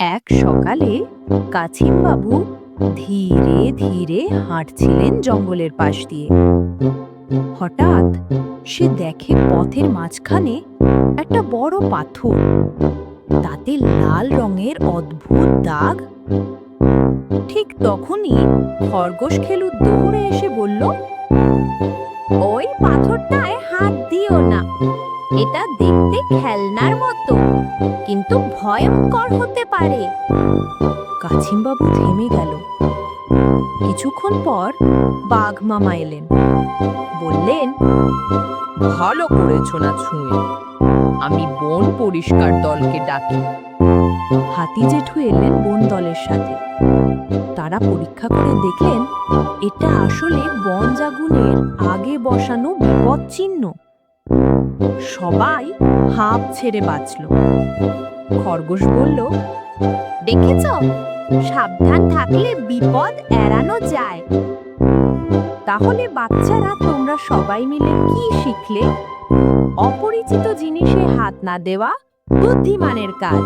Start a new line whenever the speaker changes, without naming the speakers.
এক সকালে কাছিমবাবু ধীরে ধীরে হাঁটছিলেন জঙ্গলের পাশ দিয়ে। হঠাৎ সে দেখে পথের মাঝখানে একটা বড় পাথর। তাতে লাল রঙের অদ্ভুত দাগ। ঠিক তখনই খরগোশ খেলু দৌড়ে এসে বলল, ওই পাথরটায় হাত এটা দেখতে খেলনার মতো কিন্তু ভয়ঙ্কর হতে পারে। কাছিমবাবু থেমে গেল। কিছুক্ষণ পর বাঘ মামা এলেন। বললেন
ভালো করেছ না ছুঁয়ে আমি বন পরিষ্কার দলকে ডাকি।
হাতি জেঠু এলেন বন দলের সাথে। তারা পরীক্ষা করে দেখলেন এটা আসলে বন জাগুনের আগে বসানো বিপদ চিহ্ন সবাই হাঁপ ছেড়ে বাঁচল। খরগোশ বলল, দেখেছ? সাবধান থাকলে বিপদ এড়ানো যায়। তাহলে বাচ্চারা তোমরা সবাই মিলে কি শিখলে? অপরিচিত জিনিসে হাত না দেওয়া বুদ্ধিমানের কাজ।